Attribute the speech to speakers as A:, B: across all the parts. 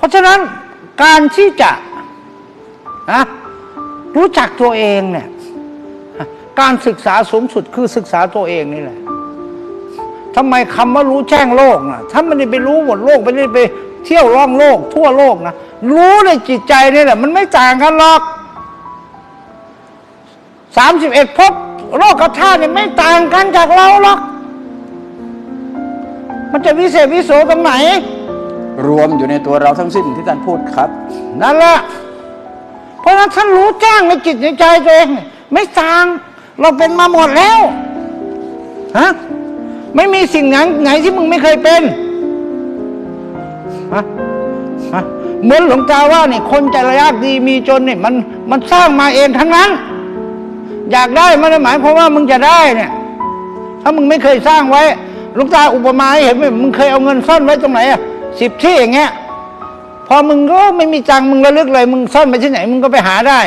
A: เพราะฉะนั้นการที่จะนะรู้จักตัวเองเนี่ยการศึกษาสูงสุดคือศึกษาตัวเองนี่แหละทำไมคำว่ารู้แจ้งโลกนะถ้ามันได้ไปรู้หมดโลกไม่ได้ไปเที่ยวล่องโลก ทั่วโลกนะรู้ในจิตใจนี่แหละ มันไม่ต่างกันหรอกสามสิบเอ็ดภพโลกกับธาตุเนี่ยไม่ต่างกันจากเราหรอก มันจะวิเศษวิโสตรงไหน
B: รวมอยู่ในตัวเราทั้งสิ้นที่ท่านพูดครับ
A: นั่นแหละเพราะฉะนั้นท่านรู้แจ้งในจิตในใจตัวเอง ไม่ต่างเราเป็นมาหมดแล้วฮะไม่มีสิ่งไหนไหนที่มึงไม่เคยเป็นฮะฮะเหมือนหลวงตาว่าเนี่ยคนใจระยากดีมีจนเนี่ยมันมันสร้างมาเองทั้งนั้น อยากได้ไม่ได้หมายความว่ามึงจะได้เนี่ย ถ้ามึงไม่เคยสร้างไว้หลวงตาอุปมาให้เห็นไหมมึงเคยเอาเงินซ่อนไว้ตรงไหนอะ สิบที่อย่างเงี้ย พอมึงก็ไม่มีจังค์มึงระลึกเลย มึงซ่อนไปที่ไหน มึงก็ไปหาได้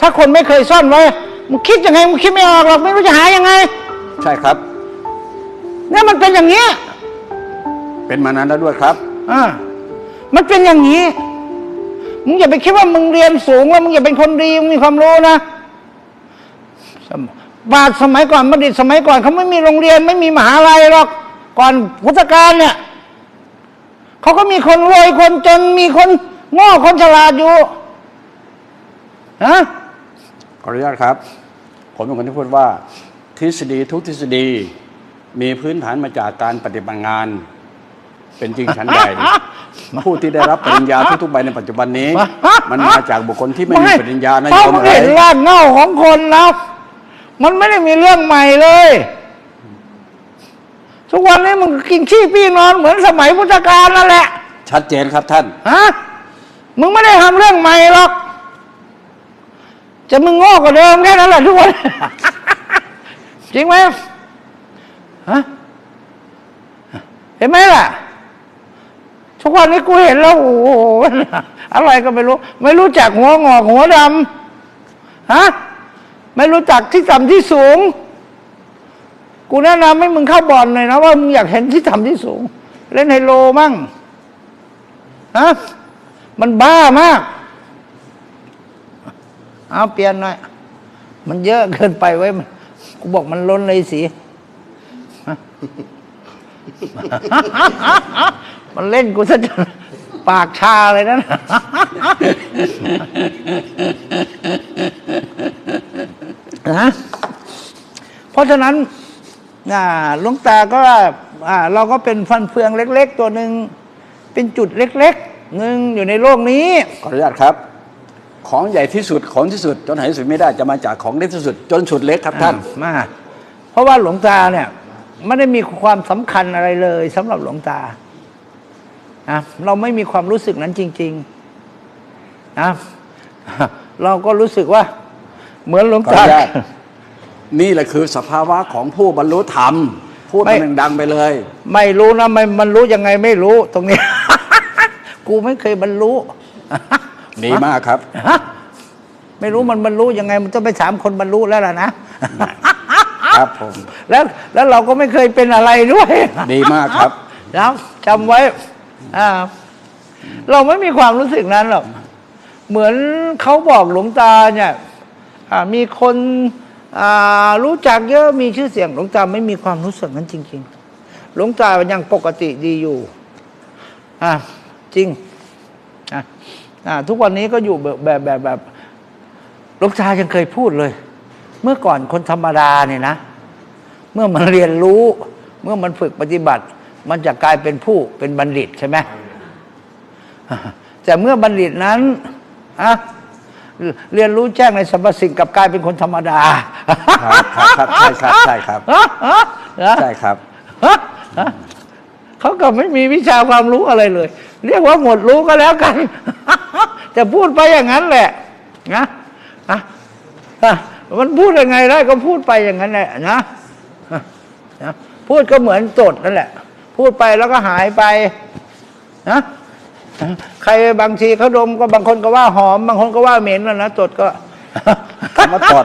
A: ถ้าคนไม่เคยซ่อนไว้มึงคิดยังไงมึงคิดไม่ออกหรอกไม่รู้จะหายังไง
B: ใช่ครับ
A: เนี่ยมันเป็นอย่างนี้ย
B: เป็นมานานแล้วด้วยครับ
A: อ่ามันเป็นอย่างนี้ มึงอย่าไปคิดว่ามึงเรียนสูงแล้วมึงอย่าเป็นคนดีมึงมีความรู้นะสมบาทสมัยก่อนบัณฑิตสมัยก่อนเขาไม่มีโรงเรียนไม่มีมหาลัยหรอก ก่อนพุทธกาลเนี่ย เขาก็มีคนรวยคนจนมีคนโง่คนฉลาดอยู่ฮะ
B: ขออนุญาตครับ ผมเป็นคนที่พูดว่า ทฤษฎีทุกทฤษฎีมีพื้นฐานมาจากการปฏิบัติงาน เป็นจริงชั้นใหญ่ผู้ที่ได้รับปริญญาทุกๆใบในปัจจุบันนี้ มันมาจากบุคคลที่ไม่มีปริญญานะ
A: เพ
B: โย
A: ราะ
B: ม
A: มัน
B: เอ๋
A: เห็น
B: ย
A: รากเหง้าของคนแล้วมันไม่ได้มีเรื่องใหม่เลย ทุกวันนี้มึงกินขี้พี่นอนเหมือนสมัยพุทธกาลนั่นแหละ
B: ชัดเจนครับท่าน
A: ฮะ มึงไม่ได้ทำเรื่องใหม่หรอก จะมึงโง่กว่าเดิมแค่นั้นแหละทุกวัน จริงไหมฮะ เห็นไหมล่ะ ทุกวันนี้กูเห็นแล้วโอ้โหอะไรก็ไม่รู้ ไม่รู้จักหัวงอกหัวดำฮะ ไม่รู้จักที่ต่ำที่สูง กูแนะนำให้มึงเข้าบ่อนเลยนะว่ามึงอยากเห็นที่ต่ำที่สูง เล่นไฮโลมั่งฮะมันบ้ามาก เอาเปลี่ยนหน่อย มันเยอะเกินไปไว้มันกูบอกมันล้นเลยสีมันเล่นกูซะจนปากชาเลยนะนะเพราะฉะนั้น อ่าหลวงตาก็อ่าเราก็เป็นฟันเฟืองเล็ก ๆ ตัวหนึ่งเป็นจุดเล็กๆหนึ่งอยู่ในโลกนี้
B: ขออนุญาตครับ ของใหญ่ที่สุดของที่สุด จนหาที่สุดไม่ได้จะมาจากของเล็กที่สุด จนสุดเล็กครับท่าน
A: มาเพราะว่าหลวงตาเนี่ยไม่ได้มีความสำคัญอะไรเลยสำหรับหลวงตานะเราไม่มีความรู้สึกนั้นจริงๆนะเราก็รู้สึกว่า เหมือนหลวง
B: ขออ
A: ตา
B: นุญาตนี่แหละคือสภาวะของผู้บรรลุธรรม พูด
A: ไม่
B: มันดังๆไปเลย
A: ไม่รู้นะไม่มันรู้ยังไงไม่รู้ตรงนี้ กูไม่เคยบรรลุ
B: ดีมากครับ
A: ฮะไม่รู้มันบรรลุยังไง มันต้องไปถามคนบรรลุแล้วล่ะนะ
B: ครับผม
A: แล้วแล้วเราก็ไม่เคยเป็นอะไรด้วย
B: ดีมากครับ
A: นะจำไว้อ่าเราไม่มีความรู้สึกนั้นหรอกเหมือนเขาบอกหลวงตาเนี่ยอ่ามีคนอ่า รู้จักเยอะมีชื่อเสียงหลวงตาไม่มีความรู้สึกนั้นจริง ๆ หลวงตายังปกติดีอยู่อ่าจริงอ่าทุกวันนี้ก็อยู่แบบแบบแบบแบบหลวงตายังเคยพูดเลย เมื่อก่อนคนธรรมดาเนี่ยนะ เมื่อมันเรียนรู้ เมื่อมันฝึกปฏิบัติ มันจะกลายเป็นผู้เป็นบัณฑิตใช่ไหมแต่เมื่อบัณฑิตนั้นอะ เรียนรู้แจ้งในสรรพสิ่งกลับกลายเป็นคนธรรมดา
B: ครับครับครับใช่ครับใช่ครับใช่ครับ
A: เขาก็ไม่มีวิชาความรู้อะไรเลย เรียกว่าหมดรู้ก็แล้วกัน จะพูดไปอย่างนั้นแหละนะนะอะมันพูดยังไงได้ก็พูดไปอย่างนั้นแหละนะนะพูดก็เหมือนตดนั่นแหละ พูดไปแล้วก็หายไปนะ ใครบางทีเขาดมก็บางคนก็ว่าหอม บางคนก็ว่าเหม็นแล้วนะตดก็
B: คำว่าตด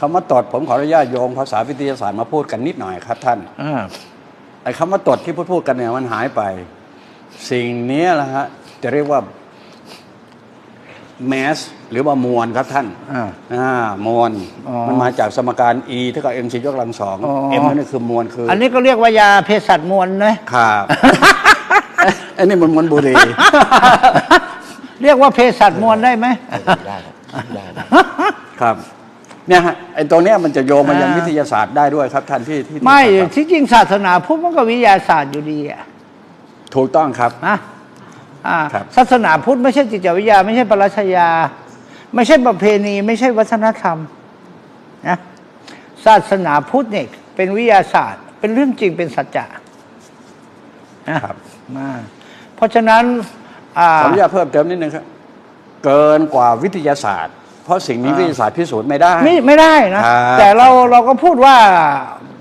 B: คำว่าตดผมขออนุญาตโยงภาษาวิทยาศาสตร์มาพูดกันนิดหน่อยครับ ท่าน
A: อ่า
B: ไอ้คำว่าตดที่พูดพูดกันเนี่ยมันหายไป สิ่งนี้แหละฮะจะเรียกว่าแมสหรือว่ามวลครับท่าน
A: อ่า
B: อ่ามวล
A: อ๋อ
B: มันมาจากสมการ e เท่ากับ mc ยกกำลังสอง
A: อ๋อ
B: m นั่นคือมวลคือ
A: อันนี้ก็เรียกว่ายาเภสัชมวลนะครับ
B: อันนี้มันมวลบุหรี่
A: เรียกว่าเภสัชมวลได้ไหม
C: ได้ครับได้ครับ
B: ครับ เนี่ยฮะไอ้ตรงเนี้ยมันจะโยงมายัง
A: อ่า
B: วิทยาศาสตร์ได้ด้วยครับท่านที่ที่
A: ไม่
B: ครับ
A: ที่จริงศาสนาพุทธมันก็วิทยาศาสตร์อยู่ดีอะ
B: ถูกต้องครับ
A: นะอ่า
B: ครับ
A: ศาสนาพุทธไม่ใช่จิตวิทยา ไม่ใช่ปรัชญาไม่ใช่ประเพณีไม่ใช่วัฒนธรรมนะศาสนาพุทธเนี่ยเป็นวิทยาศาสตร์ เป็นเรื่องจริงเป็นสัจจะนะครับ มา เพราะฉะนั้นอ่า
B: ขออนุญาตเพิ่มเติมนิดนึงครับเกินกว่าวิทยาศาสตร์ เพราะสิ่งนี้วิทยาศาสตร์พิสูจน์ไม่ได้
A: ไม่ไม่ได้นะ
B: ครับ
A: แต่เราเราก็พูดว่า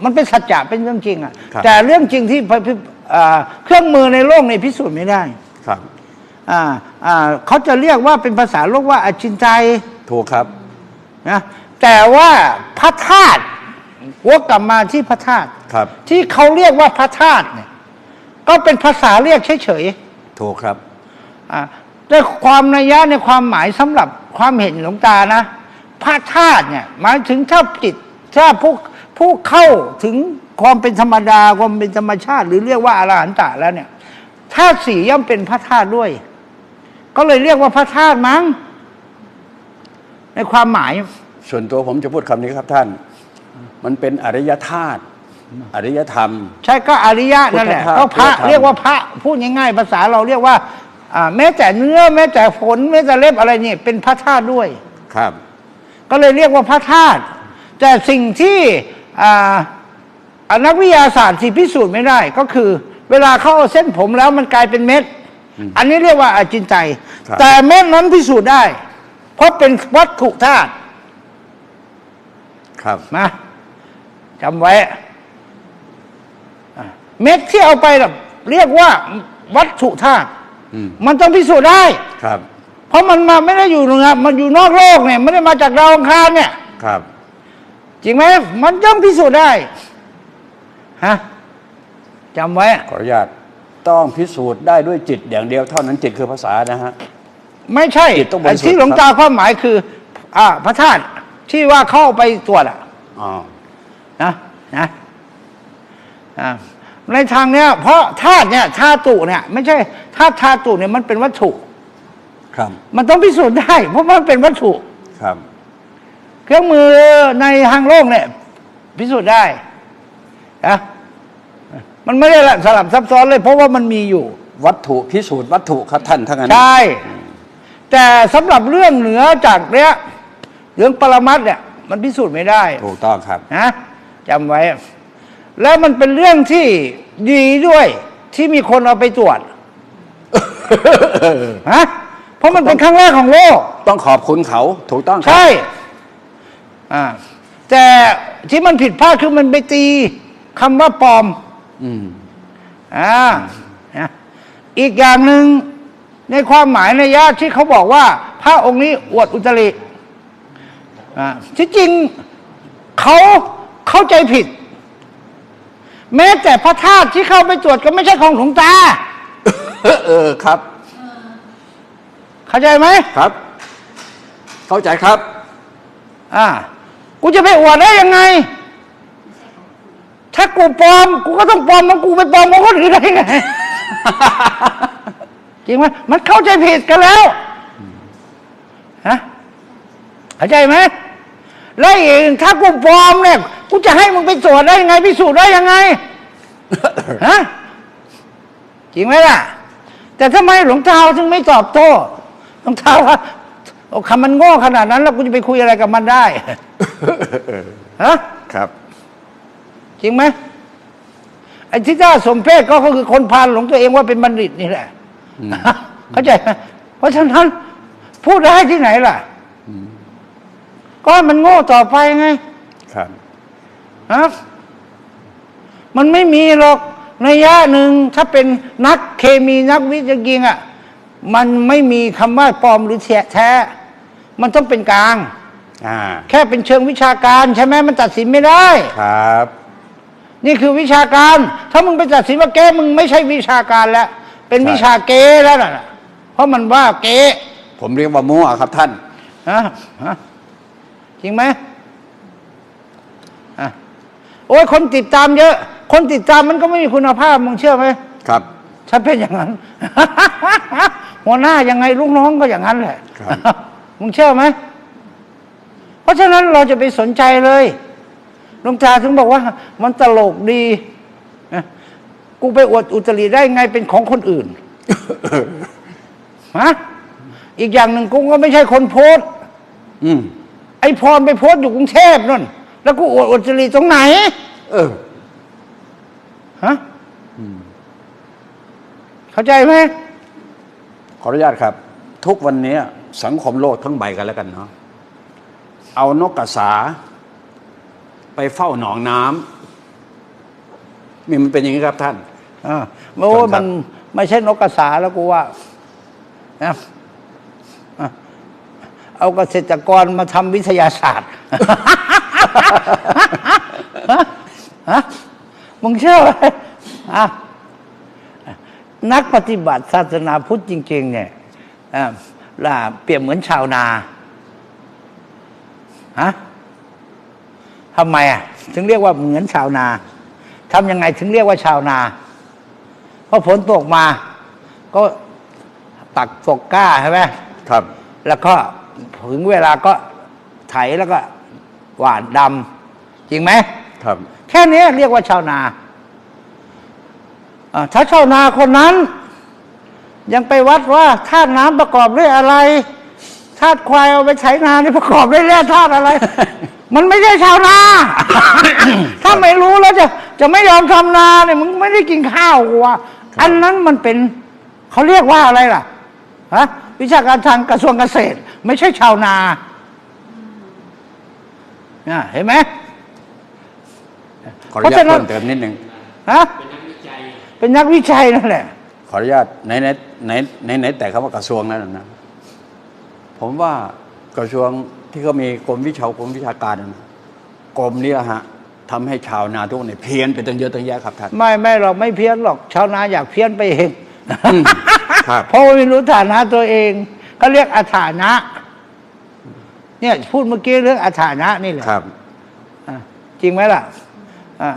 A: มันเป็นสัจจะเป็นเรื่องจริงอะ
B: ครับ
A: แต่เรื่องจริงที่พพิอ่าเครื่องมือในโลกในพิสูจน์ไม่ได้
B: ครับ
A: อ่าอ่าเขาจะเรียกว่าเป็นภาษาโลกว่าอจินไตย
B: ถูกครับ
A: นะแต่ว่าพระธาตุวกกลับมาที่พระธาตุ
B: ครับ
A: ที่เขาเรียกว่าพระธาตุเนี่ยก็เป็นภาษาเรียกเฉย
B: ถูกครับ
A: ๆอ่าแต่ความนัยยะในความหมายสำหรับความเห็นหลวงตานะพระธาตุเนี่ยหมายถึงถ้าจิตถ้าผู้ผู้เข้าถึงความเป็นธรรมดาความเป็นธรรมชาติ หรือเรียกว่าอรหันตะแล้วเนี่ยธาตุสี่ย่อมเป็นพระธาตุด้วย ก็เลยเรียกว่าพระธาตุมั้งในความหมาย
B: ส่วนตัวผมจะพูดคำนี้ครับท่าน มันเป็นอริยธาตุ อริยธรรม
A: ใช่ก็อริยะนั่นแหละ
B: พุทธธาตุ
A: ก็พระ
B: พุทธธรรม
A: เรียกว่าพระพูดง่ายๆ ภาษาเราเรียกว่าอ่าแม้แต่เนื้อแม้แต่ฝนแม้แต่เล็บอะไรเนี่ยเป็นพระธาตุด้วย
B: ครับ
A: ก็เลยเรียกว่าพระธาตุแต่สิ่งที่อ่าอ่านักวิทยาศาสตร์ที่พิสูจน์ไม่ได้ก็คือ เวลาเขาเอาเส้นผมแล้วมันกลายเป็นเม็ด อันนี้เรียกว่าอาจินไตย
B: ครับ
A: แต่เม็ดนั้นพิสูจน์ได้ เพราะเป็นวัตถุธาตุ
B: ครับ
A: มาจำไว้อะ เม็ดที่เอาไปน่ะเรียกว่าวัตถุธาตุ
B: อืม
A: มันต้องพิสูจน์ได้
B: ครับ
A: เพราะมันมาไม่ได้อยู่เหนือมันอยู่นอกโลกเนี่ยไม่ได้มาจากดาวอังคารเนี่ย
B: ครับ
A: จริงไหมมันต้องพิสูจน์ได้ฮะจำไว้
B: ขออนุญาตต้องพิสูจน์ได้ด้วยจิตอย่างเดียวเท่านั้นจิตคือภาษานะฮะ
A: ไม่ใช่
B: จิตต้องบริ
A: ไอ้
B: สุทธิ์
A: ที่หลวงตาความหมายคือ อ่า พระธาตุที่ว่าเข้าไปตรวจอะ
B: อ๋อ
A: นะนะอ่า ในทางเนี้ย เพราะธาตุเนี่ยธาตุเนี่ยไม่ใช่ธาตุธาตุเนี่ยมันเป็นวัตถุ
B: ครับ
A: มันต้องพิสูจน์ได้ เพราะมันเป็นวัตถุ
B: ครับ
A: เครื่องมือในทางโลกเนี่ย พิสูจน์ได้นะมันไม่ได้สลับซับซ้อนเลย เพราะว่ามันมีอยู่
B: วัตถุพิสูจน์วัตถุครับท่านทั้งนั้น
A: ใช่แต่สำหรับเรื่องเหนือจากเนี้ยเรื่องปรมัตถ์เนี่ย มันพิสูจน์ไม่ได้
B: ถูกต้องครับ
A: นะจำไว้ แล้วมันเป็นเรื่องที่ดีด้วยที่มีคนเอาไปตรวจฮะเพราะมันเป็นครั้งแรกของโลก
B: ต้องขอบคุณเขา ถูกต้องครับ
A: ใช่อ่าแต่ที่มันผิดพลาดคือมันไปตีคำว่าปลอม
B: อืม
A: อ่านะอีกอย่างหนึ่งในความหมายในยะที่เขาบอกว่า พระองค์นี้อวดอุตริอ่าที่จริงเขาเข้าใจผิด แม้แต่พระธาตุที่เข้าไปตรวจก็ไม่ใช่ของหลวงตา
B: เออครับ
A: เข้าใจไหม
B: ครับ เข้าใจครับ
A: อ่า กูจะไปอวดได้ยังไง ถ้ากูปลอม กูก็ต้องปลอมมันกูไปปลอมของคนอื่นได้ไง จริงไหมมันเข้าใจผิดกันแล้วฮะเข้าใจไหมแล้วอีกถ้ากูปลอมเนี่ย กูจะให้มึงไปตรวจได้ยังไงพิสูจน์ได้ยังไง ฮะจริงไหมล่ะ แต่ทำไมหลวงตาถึงไม่ตอบโต้หลวงตาว่าโอ้คำมันโง่ขนาดนั้น แล้วกูจะไปคุยอะไรกับมันได้ ฮะ
B: ครับ
A: จริงไหมไอ้ที่น่าสมเพชก็คือคนพาลหลงตัวเองว่าเป็นบัณฑิตนี่แหละเข้าใจไหมเพราะฉะนั้น พูดได้ที่ไหนล่ะ ก็ให้มันโง่ต่อไปไง
B: ครับ
A: ฮะมันไม่มีหรอกในยะหนึ่งถ้าเป็นนักเคมีนักวิทยาจริงอะมันไม่มีคำว่าปลอมหรือแท้ มันต้องเป็นกลาง
B: อ่า
A: แค่เป็นเชิงวิชาการใช่ไหมมันตัดสินไม่ได้
B: ครับ
A: นี่คือวิชาการ ถ้ามึงไปตัดสินว่าแกมึงไม่ใช่วิชาการแล้ว เป็น
B: ใช่
A: วิชาเก๊แล้วน่ะ เพราะมันว่าเก๊
B: ผมเรียกว่ามั่วครับท่าน
A: ฮะฮะจริงไหมอะ โอ้ยคนติดตามเยอะ คนติดตามมันก็ไม่มีคุณภาพมึงเชื่อไหม
B: ครับ
A: ฉันเป็นอย่างนั้น หัวหน้ายังไงลูกน้องก็อย่างนั้นแหละ
B: ครับ
A: มึงเชื่อไหมเพราะฉะนั้นเราจะไปสนใจเลยหลวงตาถึงบอกว่า มันตลกดีนะกูไปอวดอุตริได้ไงเป็นของคนอื่นฮะอีกอย่างหนึ่งกูก็ไม่ใช่คนโพสต์
B: อืม
A: ไอ้พรไปโพสต์อยู่กรุงเทพนั่น แล้วกูอวดอุตริตรงไหน
B: เออ
A: ฮะเข้าใจไหม
B: ขออนุญาตครับ ทุกวันนี้สังคมโลกทั้งใบกันแล้วกันเนาะเอานกกระสา ไปเฝ้าหนองน้ำนี่มันเป็นอย่างนี้ครับท่าน
A: อ่าโอ้ย
B: ครับ
A: มันไม่ใช่นกกระสาแล้วกูว่านะอะเอาเกษตรกรมาทำวิทยาศาสตร์ ฮะฮะมึงเชื่อไหมอะนักปฏิบัติศาสนาพุทธจริง ๆ เนี่ยอะล่ะเปรียบเหมือนชาวนาฮะทำไมอะ ถึงเรียกว่าเหมือนชาวนาทำยังไงถึงเรียกว่าชาวนาพอฝนตกมา ก็ตักตกกล้าใช่ไหม
B: ครับ
A: แล้วก็ถึงเวลาก็ไถแล้วก็ หว่านดำจริงไหม
B: ครับ
A: แค่นี้เรียกว่าชาวนาอ่าถ้าชาวนาคนนั้น ยังไปวัดว่าธาตุน้ำประกอบด้วยอะไรธาตุควายเอาไปไถนานี่ประกอบด้วยแร่ธาตุอะไร มันไม่ใช่ชาวนา ถ้าไม่รู้แล้วจะจะไม่ยอมทำนาเนี่ยมึงไม่ได้กินข้าวกูว่าอันนั้นมันเป็นเขาเรียกว่าอะไรล่ะฮะวิชาการทางกระทรวงเกษตร ไม่ใช่ชาวนา เนี่ยเห็นไหม
B: ขออนุญาตเพิ่มเติมนิดหนึ่ง
A: ฮะเป็นนักวิจัยนั่นแหละ
B: ขออนุญาตไหนไหนไหนไหนไหนแต่คำว่ากระทรวงนั่นนะ ผมว่ากระทรวงที่เขามีกรมวิชากรมวิชาการนั่นนะกรมนี้แหละฮะทำให้ชาวนาทุกคนเนี่ยเพี้ยนไปตั้งเยอะตั้งแยะครับท่าน
A: ไม่ไม่เราไม่เพี้ยนหรอกชาวนาอยากเพี้ยนไปเอง
B: อืมครับ
A: เพราะว่าไม่รู้ฐานะตัวเองเขาเรียกอาฐานะ เนี่ยพูดเมื่อกี้เรื่องอาฐานะนี่แหละ
B: ครับ
A: อะจริงไหมล่ะอะ